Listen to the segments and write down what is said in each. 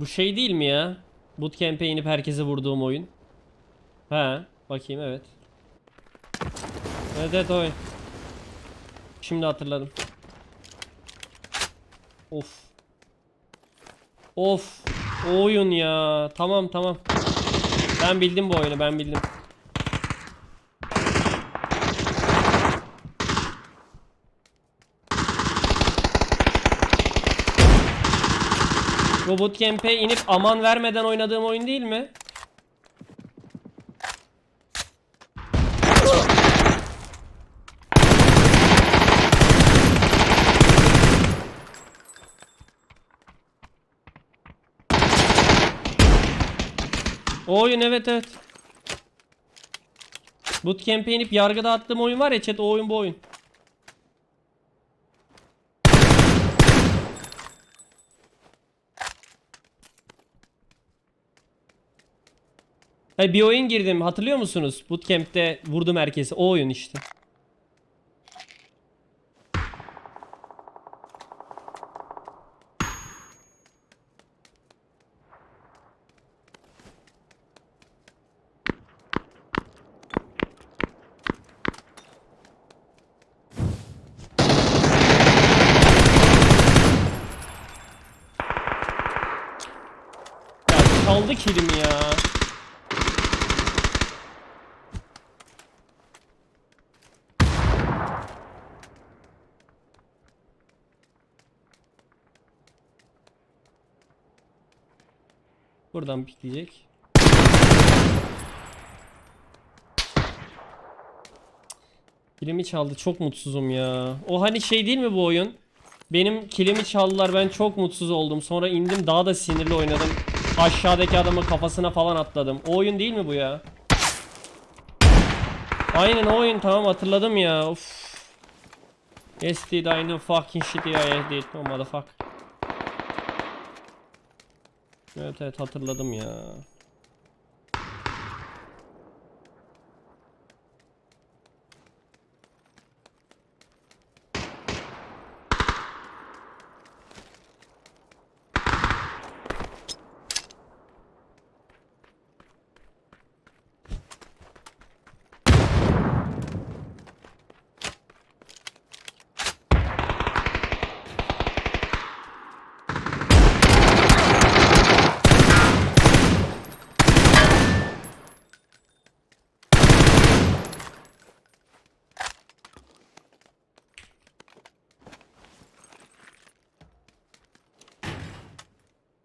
Bu şey değil mi ya? Bootcamp'e inip herkese vurduğum oyun. He, bakayım evet. Evet evet oyun. Şimdi hatırladım. Of. Of. O oyun ya. Tamam tamam. Ben bildim bu oyunu ben bildim. Bu bootcamp'e inip aman vermeden oynadığım oyun değil mi? Oyun evet evet. Bootcamp'e inip yargıda attığım oyun var ya chat o oyun bu oyun. Hayır bir oyun girdim hatırlıyor musunuz? Bootcamp'te vurdum herkesi o oyun işte. Ya çaldı kilimi ya. Buradan pikleyecek. Kilimi çaldı. Çok mutsuzum ya. O hani şey değil mi bu oyun? Benim kilimi çaldılar. Ben çok mutsuz oldum. Sonra indim daha da sinirli oynadım. Aşağıdaki adamın kafasına falan atladım. O oyun değil mi bu ya? Aynen o oyun tamam hatırladım ya. Of. Yes did I fucking shit yeah I. Oh motherfucker. Evet evet hatırladım ya.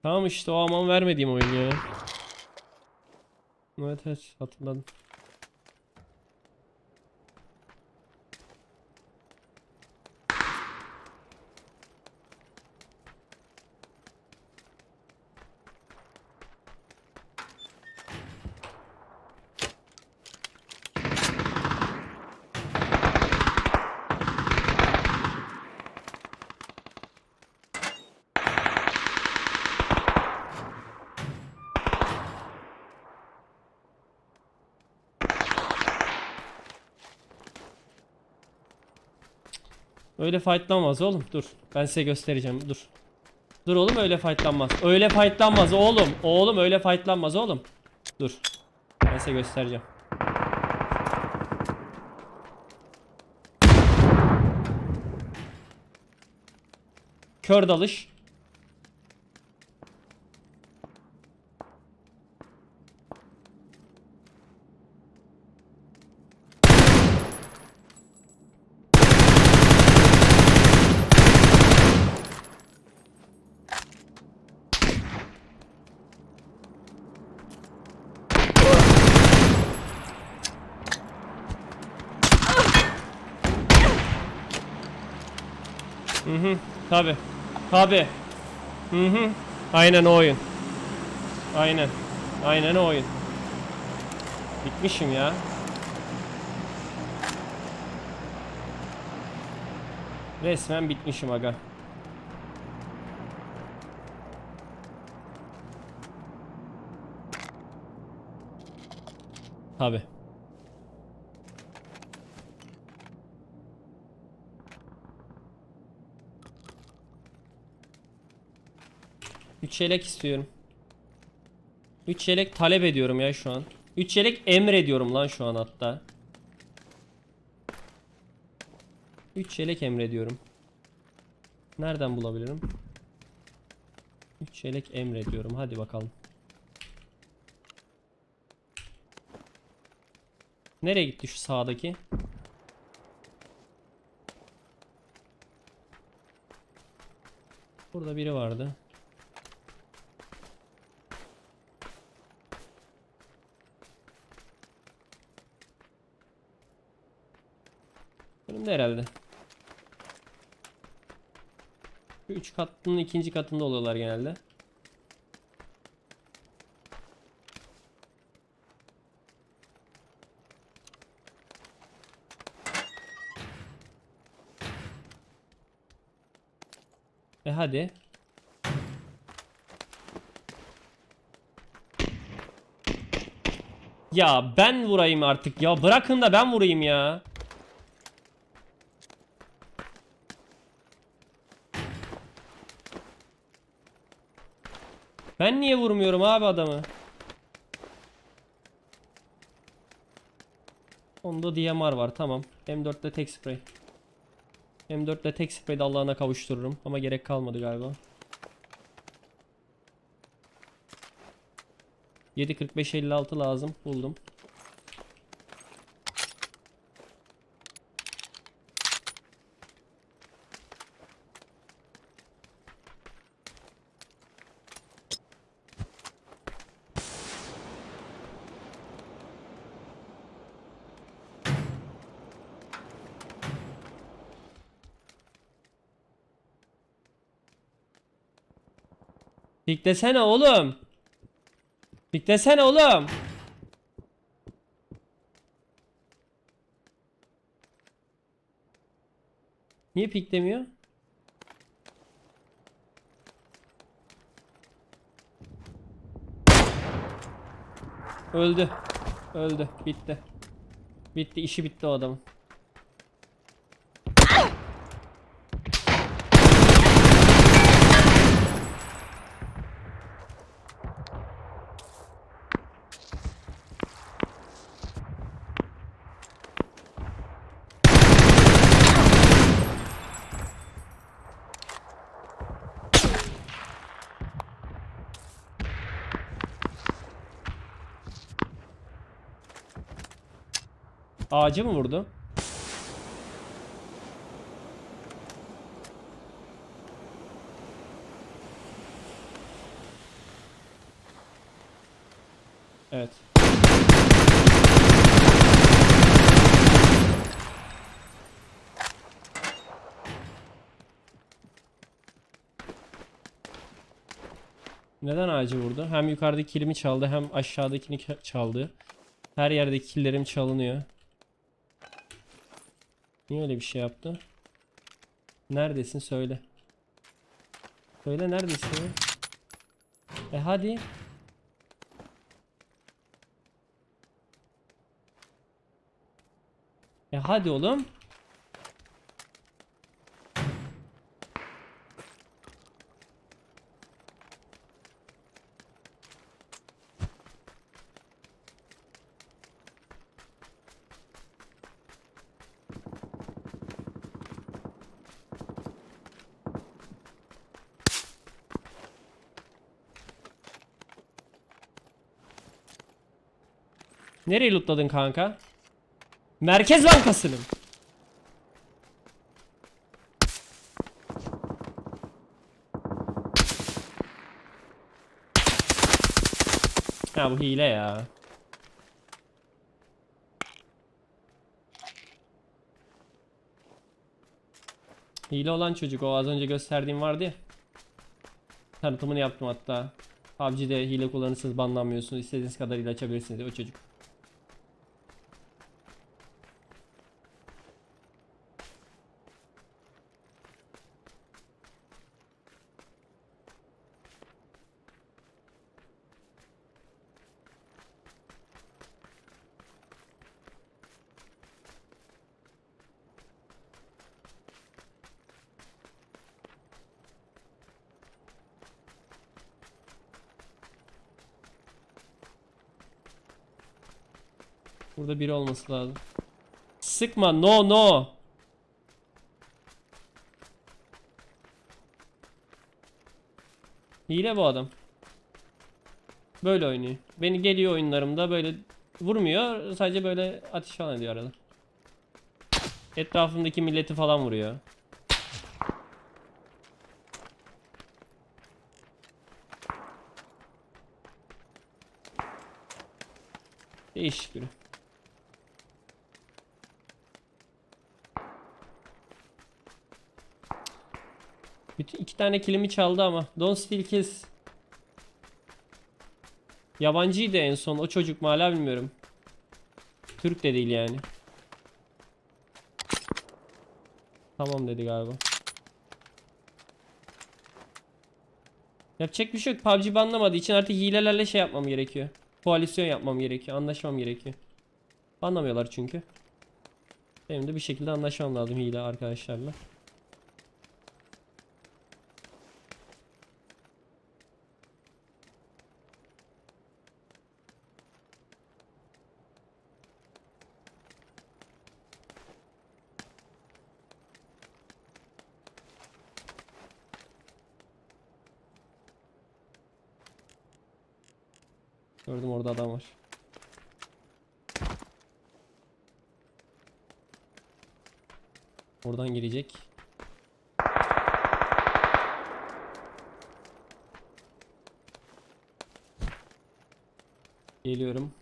Tamam işte o aman vermediğim oyun ya. Evet evet hatırladım. Öyle fightlanmaz oğlum. Dur. Ben size göstereceğim. Dur. Dur oğlum öyle fightlanmaz. Öyle fightlanmaz oğlum. Oğlum öyle fightlanmaz oğlum. Dur. Ben size göstereceğim. Kör dalış. Hı hı. Tabi. Tabi. Hı hı. Aynen o oyun. Aynen. Aynen o oyun. Bitmişim ya. Resmen bitmişim aga. Tabi. Üç çeyrek istiyorum. 3 yelek talep ediyorum ya şu an. 3 yelek emrediyorum lan şu an hatta. 3 yelek emrediyorum. Nereden bulabilirim? 3 yelek emrediyorum. Hadi bakalım. Nereye gitti şu sağdaki? Burada biri vardı. De herhalde. Şu üç katının ikinci katında oluyorlar genelde. E hadi. Ya ben vurayım artık ya. Bırakın da ben vurayım ya. Ben niye vurmuyorum abi adamı? Onda DMR var tamam. M4'te tek sprey. M4'te tek spreyde Allah'ına kavuştururum ama gerek kalmadı galiba. 7.45-56 lazım buldum. Piklesene oğlum. Piklesene oğlum. Niye piklemiyor? Öldü. Öldü. Bitti. Bitti. işi bitti o adamın. Ağacı mı vurdu? Evet. Neden ağacı vurdu? Hem yukarıdaki kilimi çaldı hem aşağıdakini çaldı. Her yerdeki killerim çalınıyor. Niye öyle bir şey yaptı? Neredesin söyle. Söyle neredesin? E hadi. E hadi oğlum. Nereyi lootladın kanka? Merkez Bankası'nın. Ya bu hile ya. Hile olan çocuk o az önce gösterdiğim vardı ya. Tanıtımını yaptım hatta. PUBG'de hile kullanırsanız banlanmıyorsunuz. İstediğiniz kadar hile açabilirsiniz o çocuk. Burada biri olması lazım. Sıkma no no. Hile bu adam. Böyle oynuyor. Beni geliyor oyunlarımda böyle vurmuyor. Sadece böyle ateş falan ediyor arada. Etrafımdaki milleti falan vuruyor. Değişik biri. Bütün iki tane kilimi çaldı ama. Don't steal kills. Yabancıydı en son. O çocuk mu hala bilmiyorum. Türk de değil yani. Tamam dedi galiba. Yapacak bir şey yok. PUBG banlamadığı için artık hilelerle şey yapmam gerekiyor. Koalisyon yapmam gerekiyor. Anlaşmam gerekiyor. Banlamıyorlar çünkü. Benim de bir şekilde anlaşmam lazım hile arkadaşlarla. Gördüm orada adam var. Oradan girecek. Geliyorum.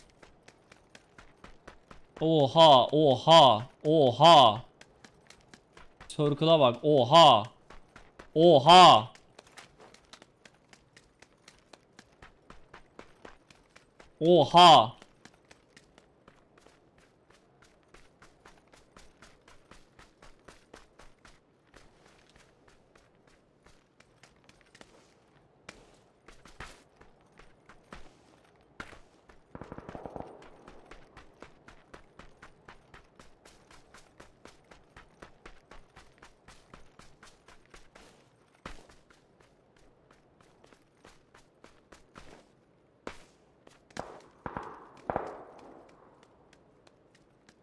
Oha, oha, oha. Circle'a bak, oha. Oha. Oha.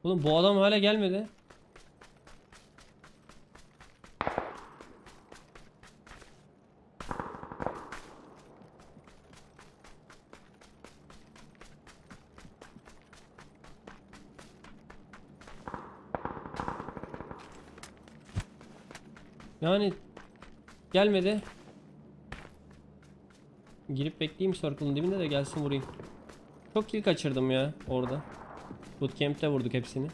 Oğlum bu adam hala gelmedi. Yani gelmedi. Girip bekleyeyim circle'ın dibinde de gelsin vurayım. Çok kill kaçırdım ya orada. Bootcamp'te vurduk hepsini.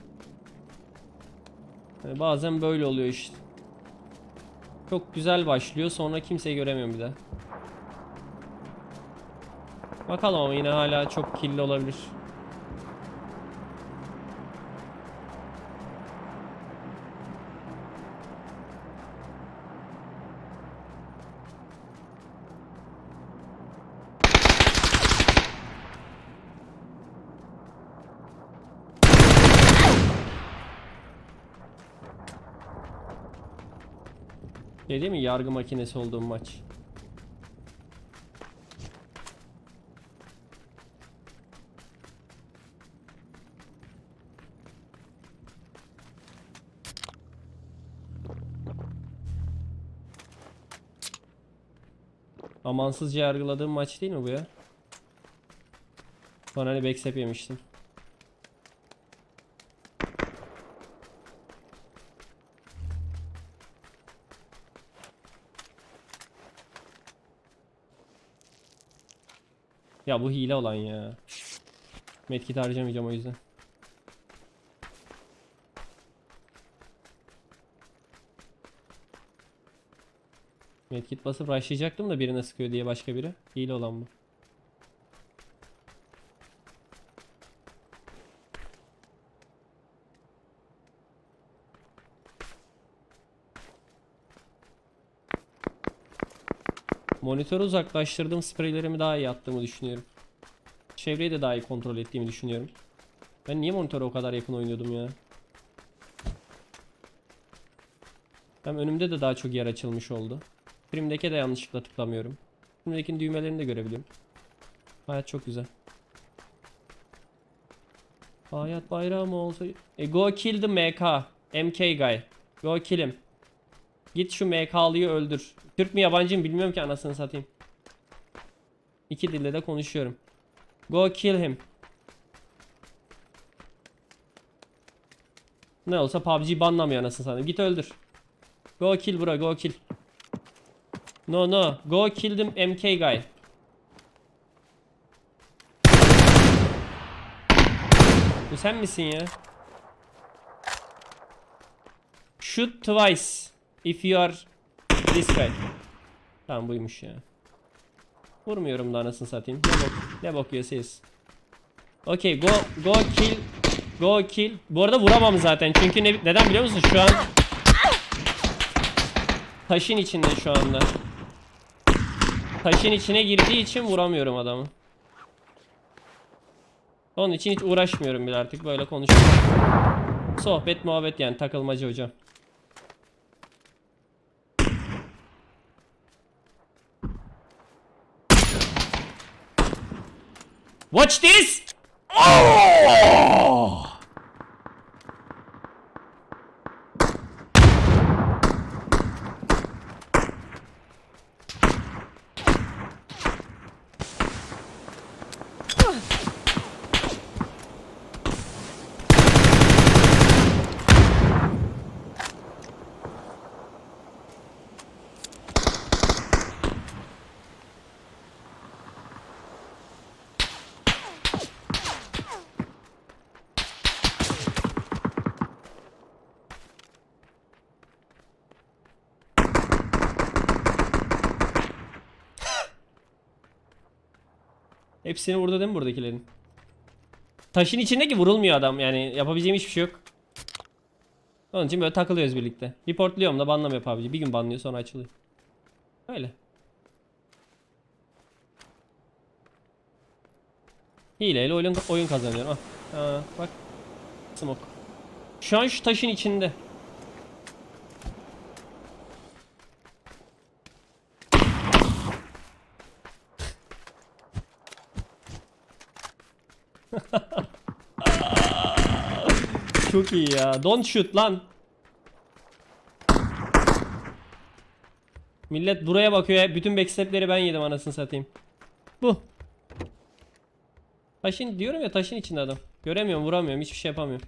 Yani bazen böyle oluyor işte. Çok güzel başlıyor sonra kimseyi göremiyorum bir daha. Bakalım ama yine hala çok killi olabilir. Şey değil mi? Yargı makinesi olduğum maç. Amansızca yargıladığım maç değil mi bu ya? Sonra hani backstep yemiştim. Ya bu hile olan ya. Medkit harcamayacağım o yüzden. Medkit basıp rushlayacaktım da birine sıkıyor diye başka biri. Hile olan bu. Monitörü uzaklaştırdım. Spreylerimi daha iyi attığımı düşünüyorum. Çevreyi de daha iyi kontrol ettiğimi düşünüyorum. Ben niye monitöre o kadar yakın oynuyordum ya? Hem önümde de daha çok yer açılmış oldu. Prim'deki de yanlışlıkla tıklamıyorum. Prim'dekinin düğmelerini de görebiliyorum. Hayat çok güzel. Hayat bayramı olsa... E, go kill the MK. MK guy. Go kill him. Git şu MK'lıyı öldür. Türk mü yabancı mı bilmiyorum ki anasını satayım. İki dilde de konuşuyorum. Go kill him. Ne olsa PUBG banlamıyor anasını satayım. Git öldür. Go kill bro go kill. No no. Go kill them MK guy. Bu sen misin ya? Shoot twice if you are this guy. Tamam buymuş ya. Vurmuyorum da anasını satayım. Ne bok, ne bok yiyorsunuz? Okay go go kill go kill. Bu arada vuramam zaten çünkü ne, neden biliyor musun? Şu an taşın içinde şu anda. Taşın içine girdiği için vuramıyorum adamı. Onun için hiç uğraşmıyorum bile artık böyle konuşuyorum. Sohbet muhabbet yani takılmacı hocam. Watch this! Oh! Hepsini vurdu değil mi buradakilerin? Taşın içindeki vurulmuyor adam yani yapabileceğim hiçbir şey yok. Onun için böyle takılıyoruz birlikte. Reportluyorum da banlamıyor PUBG. Bir gün banlıyor sonra açılıyor. Öyle. Hileyle oyun, oyun kazanıyorum. Ah. Aa, bak. Smoke. Şu an şu taşın içinde. Çok iyi ya. Don't shoot lan. Millet buraya bakıyor. Bütün backstepleri ben yedim anasını satayım. Bu. Taşın diyorum ya taşın içinde adam. Göremiyorum, vuramıyorum, hiçbir şey yapamıyorum.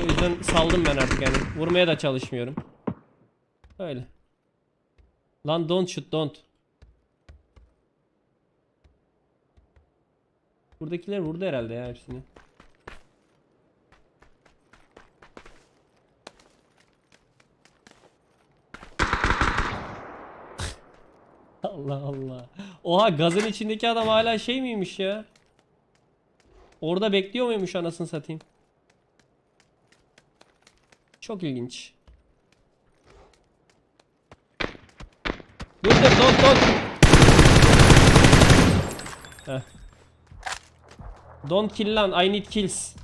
O yüzden saldım ben artık yani. Vurmaya da çalışmıyorum. Öyle. Lan don't shoot, don't. Buradakiler vurdu herhalde ya hepsini. Allah Allah. Oha gazın içindeki adam hala şey miymiş ya? Orada bekliyor muymuş anasını satayım? Çok ilginç. Dur dur dur dur. Heh. Don't kill lan I need kills.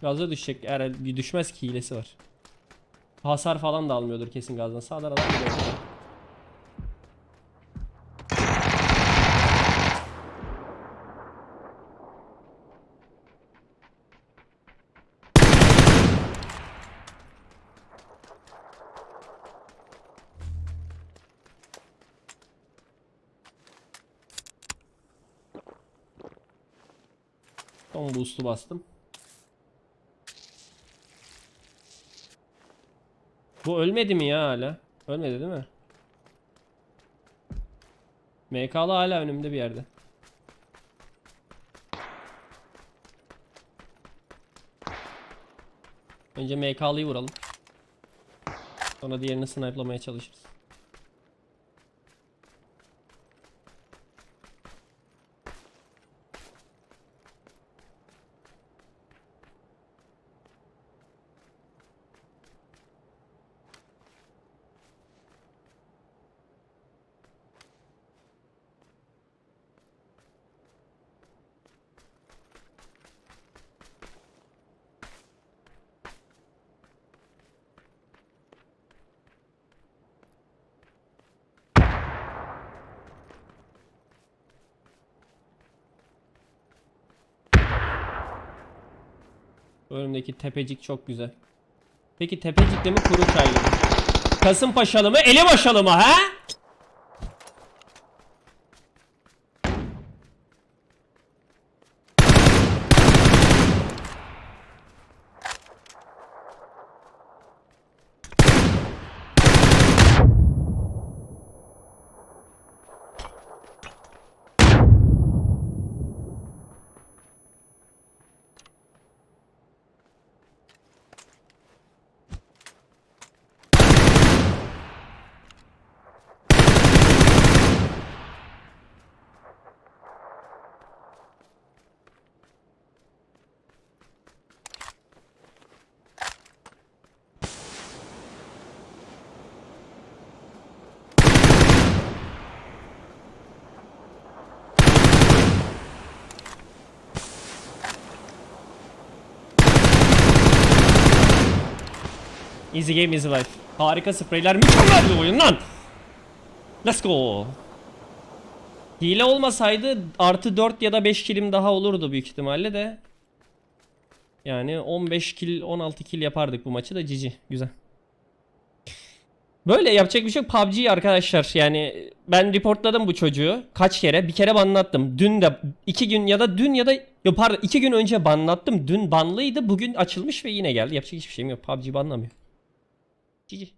Gaza düşecek eğer düşmez ki hilesi var. Hasar falan da almıyordur kesin gazdan. Sağdan adam gidiyor. Son boost'u bastım. Bu ölmedi mi ya hala? Ölmedi değil mi? MK'lı hala önümde bir yerde. Önce MK'lıyı vuralım. Sonra diğerini snipe'lamaya çalışırız. Önümdeki tepecik çok güzel. Peki tepecikle mi kuru çaylı mı? Kasımpaşalı mı elebaşalı mı ha? Easy game easy life. Harika spreyler mükemmel bir oyun lan. Let's go. Hile olmasaydı artı 4 ya da 5 kilim daha olurdu büyük ihtimalle de. Yani 15 kill 16 kill yapardık bu maçı da cici. Güzel. Böyle yapacak bir şey yok. PUBG arkadaşlar yani ben reportladım bu çocuğu kaç kere bir kere banlattım. Dün de iki gün ya da dün ya da yok pardon iki gün önce banlattım. Dün banlıydı bugün açılmış ve yine geldi. Yapacak hiçbir şeyim yok. PUBG banlamıyor. Тихе.